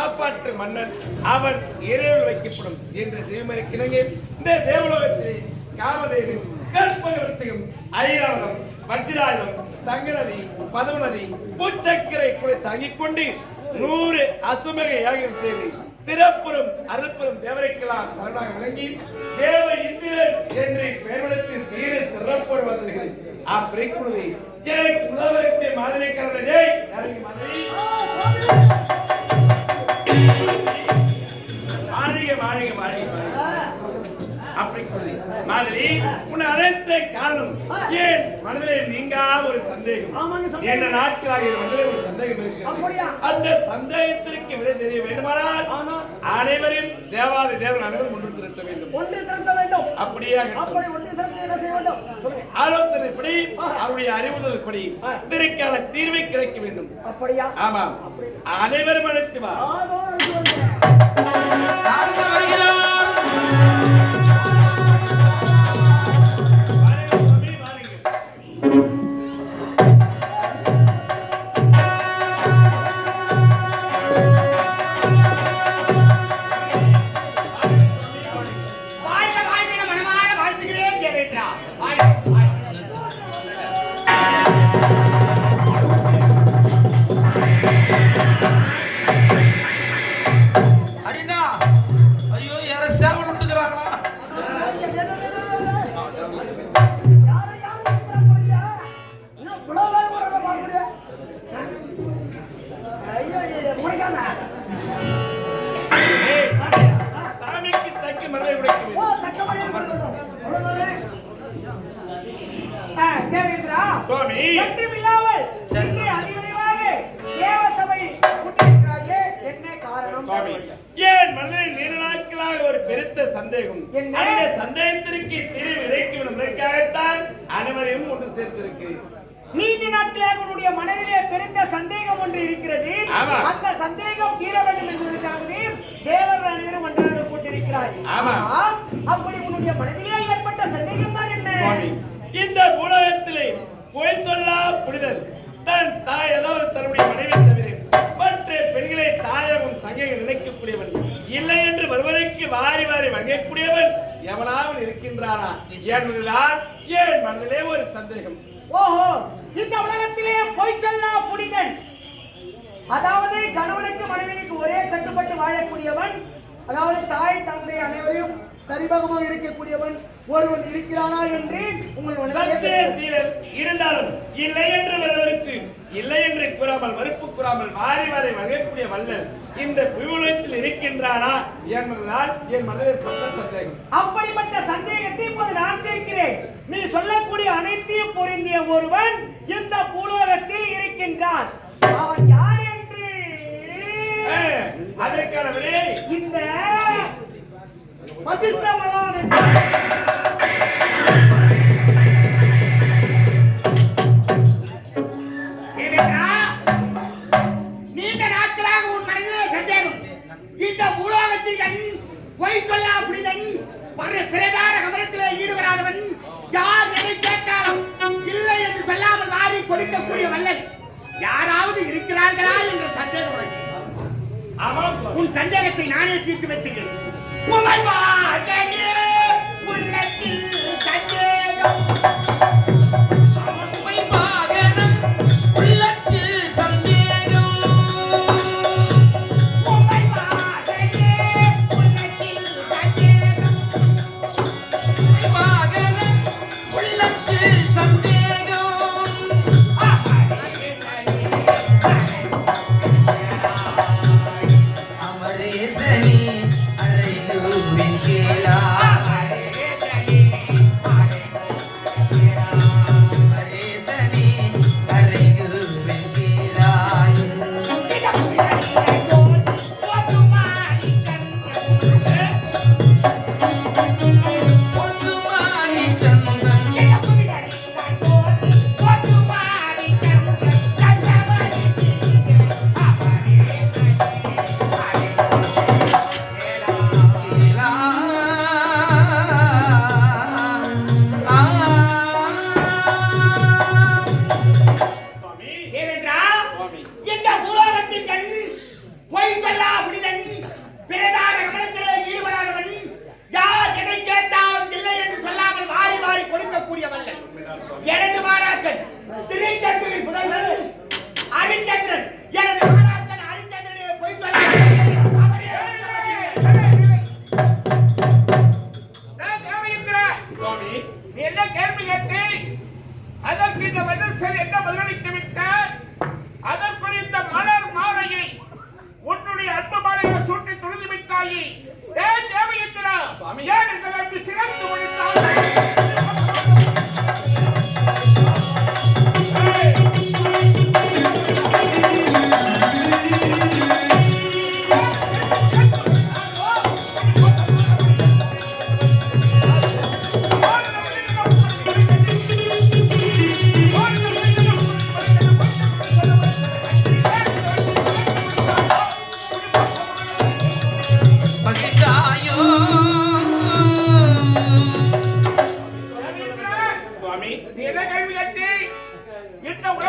காப்பாற்று மன்னன். அவன் இறைவன் வைக்கப்படும் என்று தேவமறை கிணங்கே இந்த தேவலோகத்திலே காமதேவன் கற்பக விருட்சகம் ஐராவதம் வஜ்ராயுதம் சங்கநதி பதமநதி பூச்சக்கரை கூட தங்கிக் கொண்டு நூறு அசுமக யாகம் செய்து சிறப்புறும் அருள்பெரும் தேவரைக்கெல்லாம் சரணாக விளங்கி தேவ இந்திரன் என்று பெயர்வதற்கு சீர சிறப்போடு வந்தீர்கள் அப்பிரைக்குழுவை எனக்கு முதல்வரக்கூடிய மாதிரிக்காரனே இறங்கி மாதிரி. அப்படி. மாதிரி உன்னை அழைத்த காரணம் ஏன் மனதிலே நீங்கா ஒரு சந்தேகம். என்ற நாட்களாக மனதிலே ஒரு சந்தேகம் அந்த சந்தேகத்திற்கு விடை தெரிய வேண்டுமானால். அனைவரும் தேவாதி தேவன் அனைவரும் ஒன்று திரட்ட வேண்டும் ஒன்று திரட்ட அப்படியே. ஆலோசனைப்படி அவருடைய அறிவுதல்படி இதற்கான தீர்வை கிடைக்க வேண்டும். அப்படியா? ஆமாம் அனைவரும் அழைத்து வா. அந்த சந்தேகம் தீர வேண்டும் என்பதற்காகவே தேவர் அனைவரும் ஒன்றாக ஆமா. அப்படி உன்னுடைய மனதிலே ஏற்பட்ட சந்தேகம் தான் என்ன இந்த உலகத்திலே பொய் சொல்லா புனிதர் தன் தாய் அதாவது தன்னுடைய மனைவி தவிர மற்ற பெண்களை தாயாகவும் தங்கையும் நினைக்கக்கூடியவன் இல்லை என்று வருவதற்கு வாரி வாரி வழங்கக்கூடியவன் எவனாவது இருக்கின்றானா என்பதுதான் ஏன் மனதிலே ஒரு சந்தேகம். ஓஹோ இந்த உலகத்திலே பொய் சொல்லா புனிதன். அதாவது கணவனுக்கு மனைவிக்கு ஒரே கட்டுப்பட்டு வாழக்கூடியவன் அதாவது தாய் தந்தை அனைவரையும் சரிபகமாக இருக்கக்கூடியவன் ஒருவன் இருக்கிறானா என்று உங்கள் இருந்தாலும் இல்லை என்று வருவதற்கு இல்லை என்று கூறாமல் மறுப்பு கூறாமல் வாரி வாரி வழங்கக்கூடிய வல்லல் இந்த புயுலகத்தில் இருக்கின்றானா என்பதுதான் என் மனதில் கொண்ட சந்தேகம். அப்படிப்பட்ட சந்தேகத்தை இப்போது நான் கேட்கிறேன். நீ சொல்லக்கூடிய அனைத்தையும் பொருந்திய ஒருவன் இந்த பூலோகத்தில் இருக்கின்றான். அவன் யார்? அதற்கான விடையை இந்த வசிஷ்ட மகான்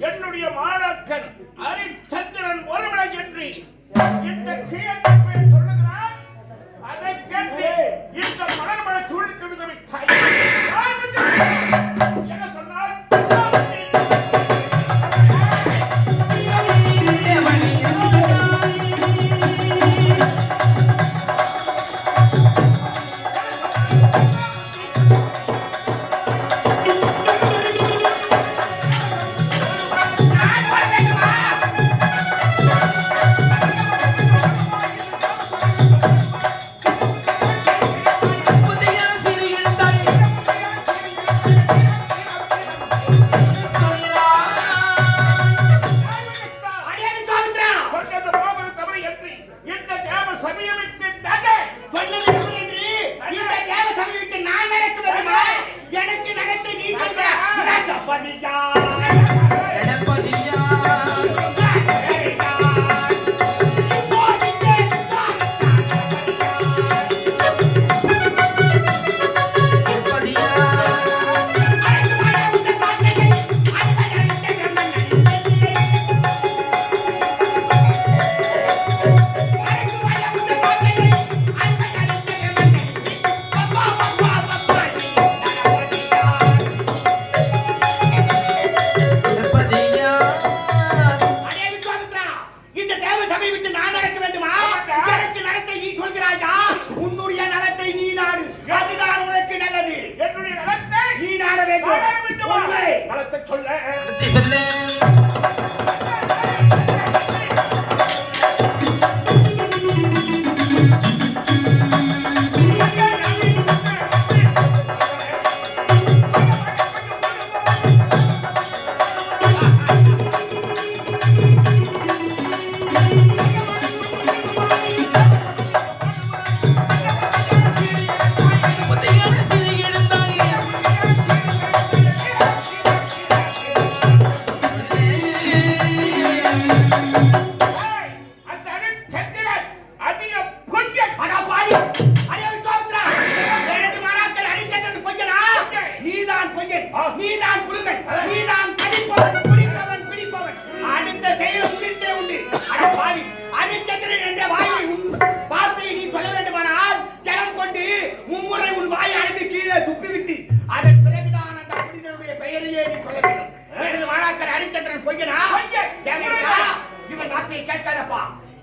என்னுடைய மாணாக்கன் ஹரிச்சந்திரன் ஒருவனை என்று இந்த கிழக்கு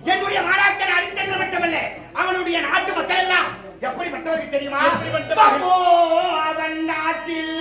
என்னுடைய மாணாக்கன் அழித்தது மட்டுமல்ல அவனுடைய நாட்டு மக்கள் எல்லாம். எப்படி மற்றவர்கள் தெரியுமா அவன் நாட்டில்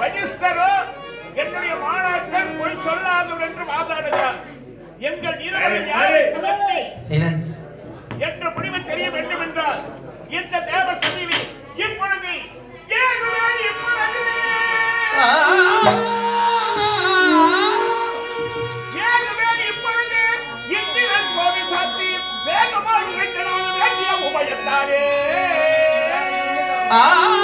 வஜிஸ்டரோ என்னுடைய மாணாக்கன் பொய் சொல்லாதவர் என்று வாதாடுகிறார். எங்கள் இருவரும் சைலன்ஸ் என்ற முடிவு தெரிய வேண்டும் என்றால் இந்த தேவ சதிவி இப்பொழுது வேகமாக வேண்டிய உபயத்தாரே காக்கையால்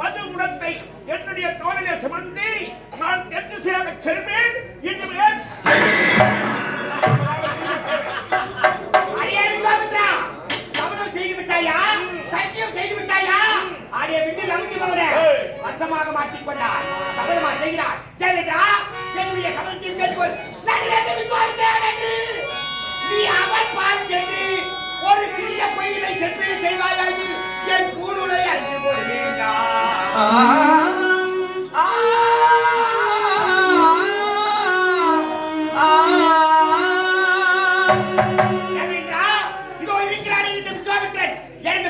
மது குணத்தை என்னுடைய தோளிலே சுமந்து நான் தெற்கு சேவை செல்வேன். இனிமேல் வசமாக மாட்டிக் கொண்டார் சபதமா செய்கிறார். தேவைதா என்னுடைய சபதத்தை கேட்டுக்கொள். நீ அவன் பால் சென்று ஒரு சிறிய பொய்யினை சென்று செய்வாயாகி என் பூணுலை அறிந்து போட இதோ இந்த விசுவாமித்திரன். எனது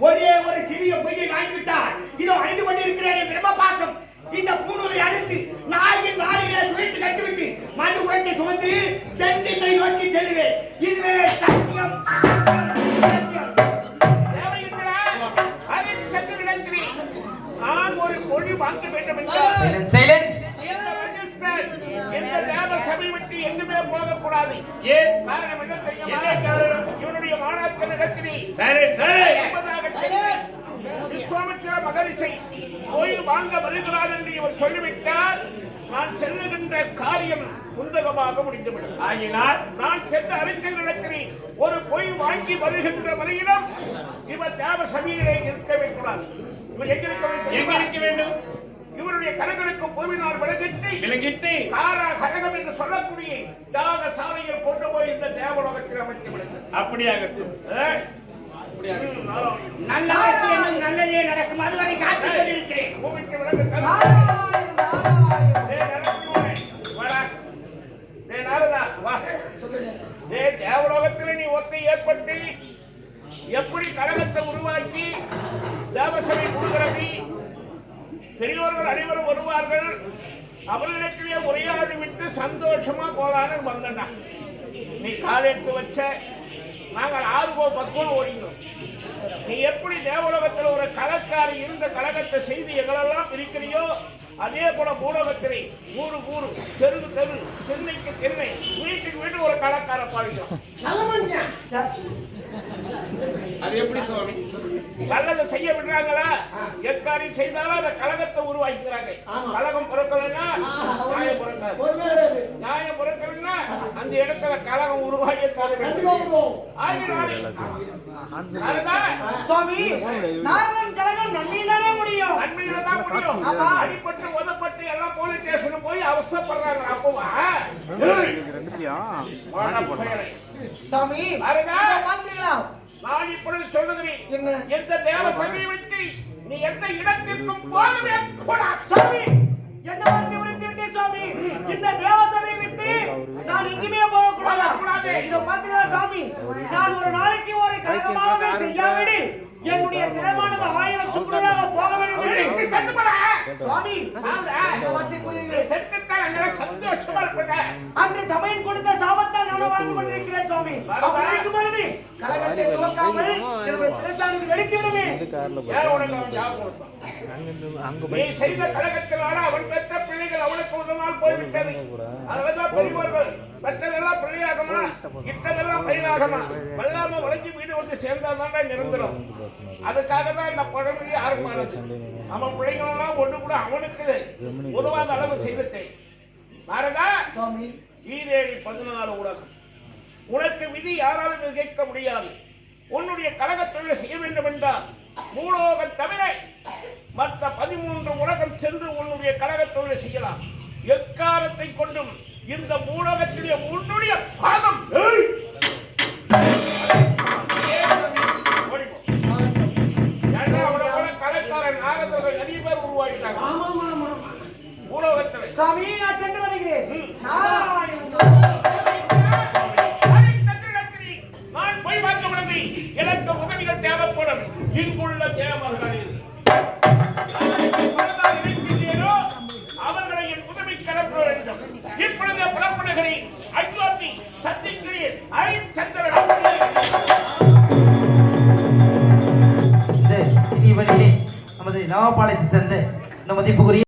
ஒரே ஒரு சிறிய பொய்யை வாங்கிவிட்டார் இதோ அணிந்து கொண்டிருக்கிறேன் பிரம்ம பாசம் இந்த பூணூலை அழுத்து நாயின் நாளிலே சுவைத்து கட்டிவிட்டு மது உரத்தை சுமந்து தென் போகக்கூடாது ஏன் காரணம் என்ன? தெரியுமா இவனுடைய மாணாக்கனிடத்திலே சரி சரி. என்பதாக சொல்லி விஸ்வாமித்திர மகரிஷி கோயில் வாங்க வருகிறார் என்று இவர் சொல்லிவிட்டார். நான் செல்லுகின்ற காரியம் குந்தகமாக முடிந்துவிடும். ஆகினால் நான் சென்ற அறிஞர்களிடத்திலே ஒரு பொய் வாங்கி வருகின்ற வரையிலும் இவர் தேவ சபையிலே இருக்கவே கூடாது. இவர் எங்க இருக்க வேண்டும் எங்க இருக்க வேண்டும்? இவருடைய கரங்களுக்கு பூமியினால் விலகிட்டு விலங்கிட்டு காரா கரகம் என்று சொல்லக்கூடிய யாக சாலையில் கொண்டு போய் இந்த தேவலோகத்தில் அமைத்து விடுங்கள். அப்படியாகட்டும். நல்லதே நடக்கும். அதுவரை காத்துக் கொண்டிருக்கிறேன். பூமிக்கு தேவலோகத்தில் நீ ஒத்தை ஏற்பட்டு எப்படி கழகத்தை உருவாக்கி தேவசபை கொடுக்கிறது? பெரியோர்கள் அனைவரும் வருவார்கள். அவர்களிடத்திலே உரையாடி விட்டு சந்தோஷமா போலான்னு வந்தேன்டா நீ காலெடுத்து வச்ச நாங்கள் ஆறுவோ பத்துவோ ஓடினோம். நீ எப்படி தேவலோகத்தில் ஒரு கலக்காரி இருந்த கழகத்தை செய்து எங்களெல்லாம் பிரிக்கிறியோ அதே போல பூலோகத்திலே ஊரு ஊரு தெரு தெரு தென்னைக்கு தென்னை வீட்டுக்கு வீட்டு ஒரு கலக்கார பாவிக்கிறோம் நல்ல மனுஷன். அது எப்படி சுவாமி நல்லதை செய்ய விடுறாங்களா? எக்காரியம் செய்தாலும் அந்த கழகத்தை உருவாக்கிறாங்க கழகம் பிறக்கலன்னா நியாயம் பிறக்காது. நியாயம் பிறக்கலன்னா அந்த இடத்துல கழகம் வருவோம். சுவாமி கழகம் நன்மையில்தானே முடியும். நன்மையில தான் முடியும். அடிபட்டு உதப்பட்டு எல்லாம் போலீஸ் ஸ்டேஷன் போய் அவசரப்படுறாங்க. அப்பவா. சாமி. இதை பாத்தீங்களா நான் இப்பொழுது சொல்லுகிறேன். என்ன? எந்த தேவ சபையை விட்டு நீ எந்த இடத்திற்கும் போகவே கூடாது சுவாமி. என்ன உரைத்து விட்டேன் சுவாமி? இந்த தேவசபையை விட்டு நான் எங்கேயுமே போகக்கூடாது? போகக்கூடாது. இதை பாத்தீங்களா சாமி நான் ஒரு நாளைக்கு ஒரு கழகமாகவே செய்யாவிடில் என்னுடைய சிரமானது ஆயிரம் சுக்குநூறாக போக வேண்டும். என்று செத்து போடா சுவாமி சந்தோஷமா இருப்பேன் அன்று தமையன் கொடுத்த சாபத்தால் நானும் வாழ்ந்து கொண்டிருக்கிறேன் சுவாமி. அப்படி இருக்கும் பொழுது கலகத்தை துவக்காமல் என்னுடைய சிரசானது வெடித்து கொடுத்தான்? நீ செய்த கழகத்தினால அவன் பெற்ற பிள்ளைகள் அவனுக்கு உதவால் போய்விட்டது. அதெல்லாம் பெரியவர்கள். பெற்றதெல்லாம் பிள்ளையாகமா? இட்டதெல்லாம் பயிராகமா வல்லாம வளைஞ்சு வீடு வந்து சேர்ந்தாதான் நிரந்தரம். அதுக்காக தான் இந்த பழமொழி ஆரம்பமானது. அவன் பிள்ளைங்களெல்லாம் ஒண்ணு கூட அவனுக்கு உதவாத அளவு நாரதா சுவாமி. ஈரேழி பதினாலு உலகம். உனக்கு விதி யாராலும் நிகழ்க்க முடியாது. உன்னுடைய கழகத் தொழிலை செய்ய வேண்டும் என்றால் மூலோகம் தவிர மற்ற பதிமூன்று உலகம் சென்று உன்னுடைய கழகத் தொழிலை செய்யலாம். எக்காலத்தை கொண்டும் இந்த மூலகத்திலே உன்னுடைய பாகம் உருவாக்கிட்டாங்க ஆமா ஆமா ஆமா பூலோகத்தில் சுவாமி நான் சென்று வருகிறேன். நான் போய் பார்க்க உடனே எனக்கு உதவிகள் தேவைப்படும். இங்குள்ள இருக்கின்றீரோ அவர்களை என் உதவி கடப்பட வேண்டும். இப்பொழுது புறப்படுகிறேன் அயோத்தி சந்திக்கிறேன். ஐச்சந்திரன் இந்த நவாபாளையத்தை சேர்ந்த இந்த மதிப்புக்குரிய